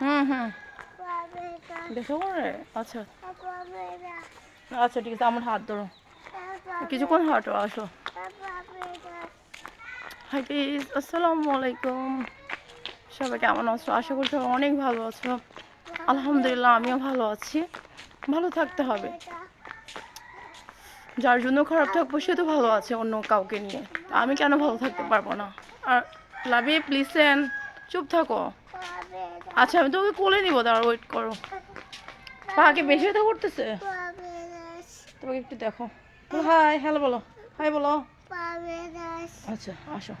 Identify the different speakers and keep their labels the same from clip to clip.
Speaker 1: হুম হুম। দেখো আচ্ছা। আচ্ছা ঠিক আছে, আমার হাত ধরো। কিছুক্ষণ হাঁটো, আসো। হাই প্লিজ আসসালামু আলাইকুম। সবাই কেমন আছো? আশা করি সবাই অনেক ভালো আছো। আলহামদুলিল্লাহ, আমিও ভালো আছি। ভালো থাকতে হবে। যার জন্য খারাপ থাকব, সে তো ভালো আছে অন্য কাউকে নিয়ে। আমি কেন ভালো থাকতে পারব না? আর লাভি প্লিসেন চুপ থাকো। আচ্ছা আমি তোকে কোলে নিবো দাঁড়া ওয়েট করো। পাকে বেশি ব্যথা করতেছে? তোমাকে একটু দেখো। হাই হ্যালো বলো। হাই বলো। আচ্ছা আসো।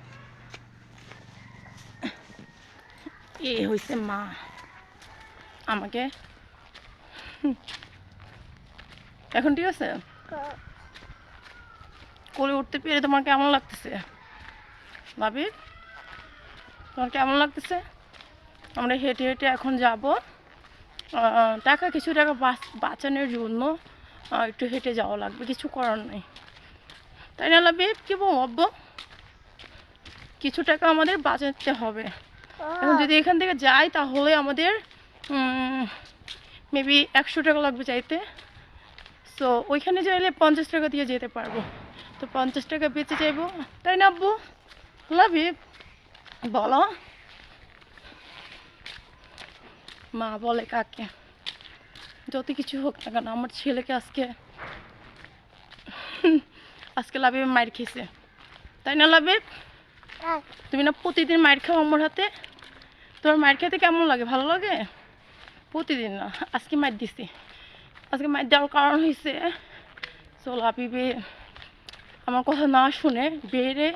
Speaker 1: এ হয়েছে মা। আমাকে। এখন ঠিক আছে? কোলে উঠতে পেরে তোমার কেমন লাগতেছে? ভাবি, তোমার কেমন লাগতেছে? আমরা হেঁটে হেঁটে এখন যাব। টাকা কিছু টাকা বাঁচ- বাঁচানোর জন্য একটু হেঁটে যাওয়া লাগবে, কিছু করার নেই। তাই না লাভি কি বলব কিছু টাকা আমাদের বাঁচাতে হবে। এখন যদি এখান থেকে যাই তাহলে আমাদের মেবি একশো টাকা লাগবে চাইতে। সো ওইখানে চাইলে পঞ্চাশ টাকা দিয়ে যেতে পারব। তো পঞ্চাশ টাকা বেঁচে যাইবো। তাই না আব্বু? লাভ বলো। মা বলে কাকে। যত কিছু হোক না কেন আমার ছেলেকে আজকে আজকে লাভে মায়ের খেয়েছে। তাই না লাভে তুমি না প্রতিদিন মায়ের খাও আমার হাতে? তোমার মায়ের খেতে কেমন লাগে? ভালো লাগে? প্রতিদিন না আজকে মায়ের দিছি। আজকে মায়ের দেওয়ার কারণ হয়েছে সো লাভিবে আমার কথা না শুনে বেরে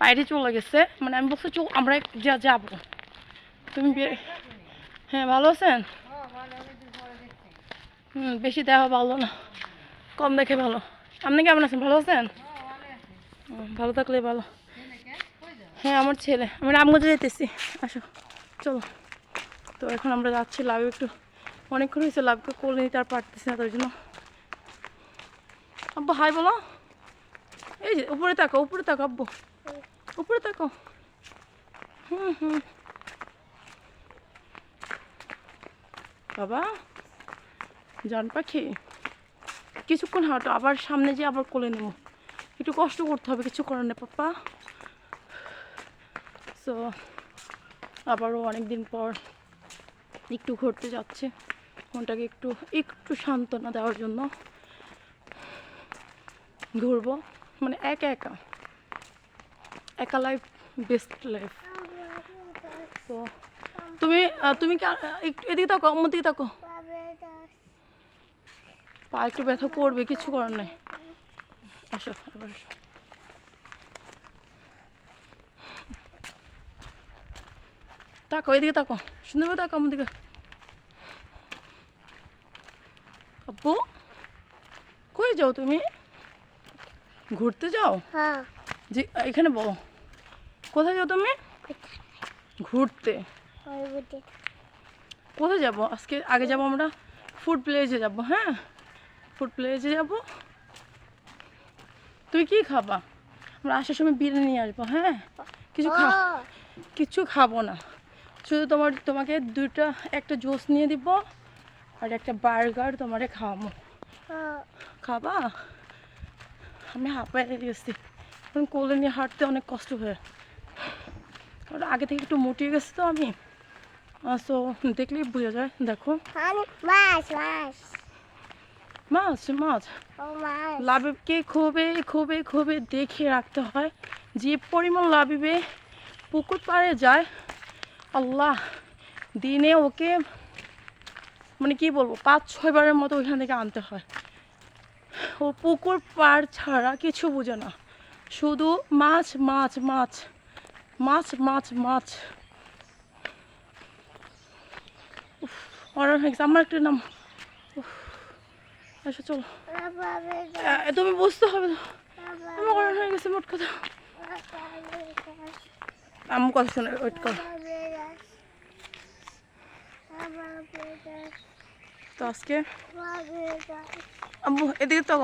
Speaker 1: বাইরে চলে গেছে। মানে আমি বলছি চল আমরা যা যাব। তুমি বের হ্যাঁ ভালো আছেন? হুম বেশি দেওয়া ভালো না। কম দেখে ভালো। আপনি কেমন আছেন? ভালো আছেন? ভালো থাকলে ভালো। হ্যাঁ আমার ছেলে। আমি রামগঞ্জে যেতেছি। আসো চলো। তো এখন আমরা যাচ্ছি লাভ একটু। অনেকক্ষণ হয়েছে লাভকে কোলে নিতে আর পারতেছি না তার জন্য। আব্বু হাই বলো। এই যে উপরে তাকো উপরে তাকো আব্বু। উপরে তাকো হুম হুম। বাবা। জান পাখি, কিছুক্ষণ হাঁটো, আবার সামনে যে আবার কোলে নেব। একটু কষ্ট করতে হবে, কিছু করার নেই পাপ্পা। সো আবারও অনেক দিন পর একটু ঘুরতে যাচ্ছে। মনটাকে একটু একটু সান্ত্বনা দেওয়ার জন্য ঘুরবো। মানে একা একা একা লাইফ বেস্ট লাইফ তো তুমি তুমি কি একটু এদিকে থাকো আমার দিকে থাকো পা একটু ব্যথা করবে কিছু করার নেই। আসো এবার আসো। তাকো এদিকে তাকো সুন্দর তাকো আমার দিকে। আব্বু কই যাও তুমি? ঘুরতে যাও? জি এখানে বলো। কোথায় যাও তুমি? ঘুরতে। কোথায় যাব? আজকে আগে যাব আমরা ফুড প্লেসে যাব হ্যাঁ? ফুড প্লেসে যাব। তুই কি খাবা? আমরা আসার সময় বিরিয়ানি আসব হ্যাঁ? কিছু খা কিছু খাব না। শুধু তোমার তোমাকে দুইটা একটা জুস নিয়ে দিব আর একটা বার্গার তোমারে খাওয়াবো। খাবা? আমি হাঁপায় গেছি। কোলে নিয়ে হাঁটতে অনেক কষ্ট হয়। আগে থেকে একটু মুটিয়ে গেছি তো আমি। সো দেখলেই বোঝা যায় দেখো।
Speaker 2: মাছ মাছ।
Speaker 1: মাছ মাছ। লাবিবকে খুবই খুবই খুবই দেখে রাখতে হয়। যে পরিমাণ লাবিবে পুকুর পাড়ে যায় আল্লাহ দিনে ওকে মানে কি বলব পাঁচ ছয়বারের মতো ওইখান থেকে আনতে হয়। ও পুকুর পাড় ছাড়া কিছু বোঝে না। শুধু মাছ মাছ মাছ মাছ মাছ মাছ। অর্ডার হয়ে গেছে আমার নাম। তুমি বুঝতে হবে অর্ডার হয়ে গেছে কথা। ওয়েট কর। তো আজকে? এদিকে তো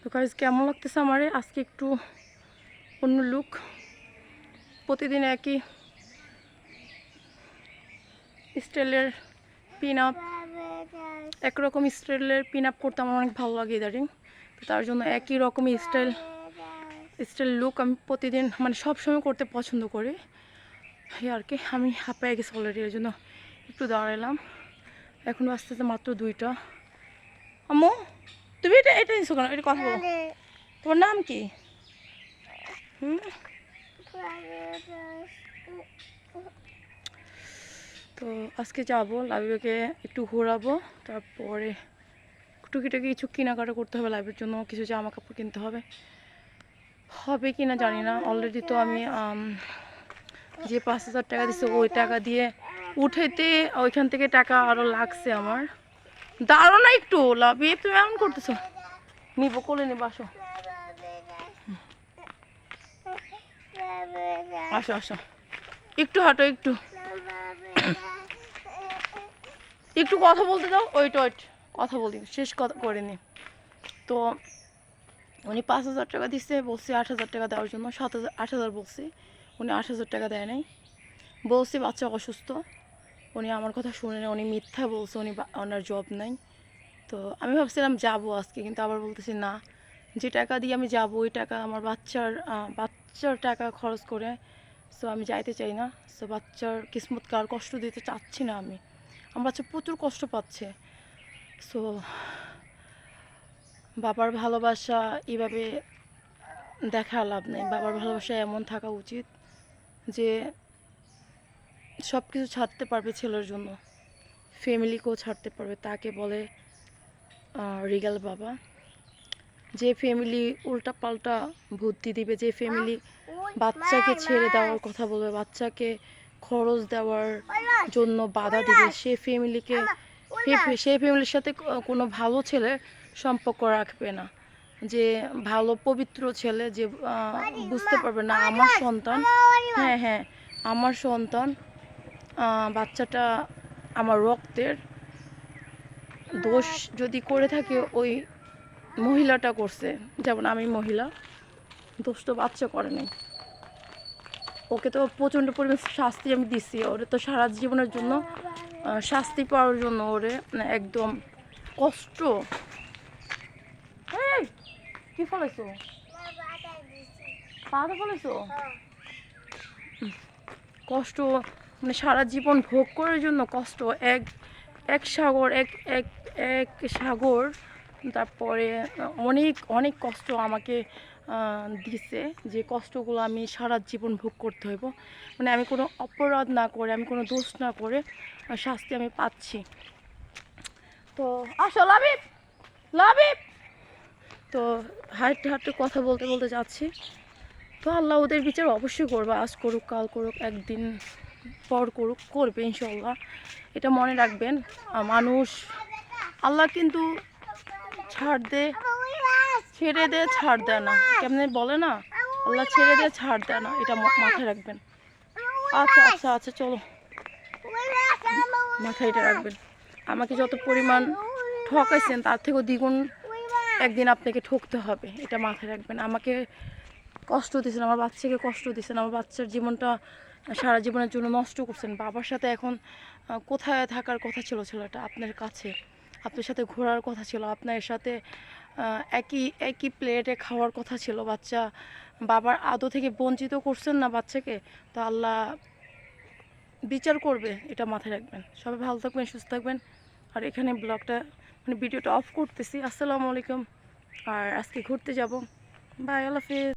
Speaker 1: তো কেমন লাগতেছে আমারে? আজকে একটু অন্য লুক প্রতিদিন একই। স্টাইলের পিন আপ একরকম স্টাইলের পিন আপ করতে আমার অনেক ভালো লাগে ইদারিং তো তার জন্য একই রকমই স্টাইল স্টাইল লুক আমি প্রতিদিন মানে সবসময় করতে পছন্দ করি। এই আর কি, আমি হাঁপায় গেছি অলরেডি এর জন্য একটু দাঁড়ালাম এখন আস্তে আস্তে মাত্র দুইটা। আম্মু, তুমি এটা এটা নিছো কেন? এটা কথা বলো। তোমার নাম কি? হুম? তো আজকে যাব লাইব্রেরিকে একটু ঘোরাবো, তারপরে টুকিটাকি কিছু কেনাকাটা করতে হবে লাইব্রেরির জন্য, কিছু জামা কাপড় কিনতে হবে। হবে কি না জানি না অলরেডি তো আমি যে পাঁচ হাজার টাকা দিচ্ছে ওই টাকা দিয়ে উঠেতে ওইখান থেকে টাকা আরও লাগছে আমার। দাঁড়ো না একটু লাভি তুমি এমন করতেছো? নিবো, কোলে নিবো, আসো। আসো আসো। একটু হাঁটো, একটু। একটু কথা বলতে দাও। ওইট ওইট কথা বলি শেষ কথা করে নি। তো উনি পাঁচ হাজার টাকা দিচ্ছে বলছি আট হাজার টাকা দেওয়ার জন্য। সাত হাজার, আট হাজার বলছি। উনি আট হাজার টাকা দেয় নাই। বলছি, বাচ্চা অসুস্থ। উনি আমার কথা শুনে না উনি মিথ্যা বলছে, উনি ওনার জব নাই। তো আমি ভাবছিলাম যাব আজকে, কিন্তু আবার বলতেছি না। যে টাকা দিয়ে আমি যাব, ওই টাকা আমার বাচ্চার বাচ্চার টাকা খরচ করে সো আমি যাইতে চাই না। সো বাচ্চার কিসমতকে আর কষ্ট দিতে চাচ্ছি না আমি। আমার বাচ্চা প্রচুর কষ্ট পাচ্ছে। সো বাবার ভালোবাসা এভাবে দেখা লাভ নেই। বাবার ভালোবাসা এমন থাকা উচিত যে সব কিছু ছাড়তে পারবে ছেলের জন্য। ফ্যামিলিকেও ছাড়তে পারবে। তাকে বলে রিগাল বাবা। যে ফ্যামিলি উল্টা পাল্টা বুদ্ধি দিবে, যে ফ্যামিলি বাচ্চাকে ছেড়ে দেওয়ার কথা বলবে বাচ্চাকে খরচ দেওয়ার জন্য বাধা দিবে। সে ফ্যামিলিকে সেই ফ্যামিলির সাথে কোনো ভালো ছেলে সম্পর্ক রাখবে না। যে ভালো পবিত্র ছেলে যে বুঝতে পারবে না আমার সন্তান হ্যাঁ হ্যাঁ আমার সন্তান বাচ্চাটা আমার রক্তের দোষ যদি করে থাকে ওই মহিলাটা করছে। যেমন আমি মহিলা দোষ তো বাচ্চা করে নাই। ওকে তো প্রচণ্ড পরিমাণ শাস্তি আমি দিছি ওরে তো সারা জীবনের জন্য শাস্তি পাওয়ার জন্য ওরে মানে একদম কষ্ট। কি ফলাইছো? পাতা ফলাইছো? কষ্ট মানে সারা জীবন ভোগ করার জন্য কষ্ট, এক এক সাগর, এক এক এক সাগর, তারপরে অনেক অনেক কষ্ট আমাকে দিছে যে কষ্টগুলো আমি সারা জীবন ভোগ করতে হইব। মানে আমি কোনো অপরাধ না করে, আমি কোনো দোষ না করে শাস্তি আমি পাচ্ছি। তো আসো, লাবিব! লাবিব! তো হাঁটতে হাঁটতে কথা বলতে বলতে যাচ্ছি। তো আল্লাহ ওদের বিচার অবশ্যই করবে, আজ করুক, কাল করুক, একদিন পর করুক, করবে ইনশাল্লাহ এটা মনে রাখবেন মানুষ আল্লাহ কিন্তু ছাড় দে ছেড়ে দে, ছাড় দেয় না। কেমনে বলে না? আল্লাহ ছেড়ে দে, ছাড় দেয় না। এটা মাথায় রাখবেন। আচ্ছা আচ্ছা আচ্ছা চলো। মাথায় এটা রাখবেন। আমাকে যত পরিমাণ ঠকাইছেন, তার থেকেও দ্বিগুণ একদিন আপনাকে ঠকতে হবে। এটা মাথায় রাখবেন। আমাকে কষ্ট দিয়েছেন আমার বাচ্চাকে কষ্ট দিয়েছেন আমার বাচ্চার জীবনটা সারা জীবনের জন্য নষ্ট করছেন। বাবার সাথে এখন কোথায় থাকার কথা ছিল ছেলেটা? আপনার কাছে। আপনার সাথে ঘোরার কথা ছিল। আপনার সাথে একই একই প্লেটে খাওয়ার কথা ছিল। বাচ্চা বাবার আদো থেকে বঞ্চিত করছেন না বাচ্চাকে? তো আল্লাহ বিচার করবে, এটা মাথায় রাখবেন। সবাই ভালো থাকবেন, সুস্থ থাকবেন। আর এখানে ব্লগটা মানে ভিডিওটা অফ করতেছি। আসসালামু আলাইকুম। আর আজকে ঘুরতে যাব। বাই আল্লাহ হাফিজ।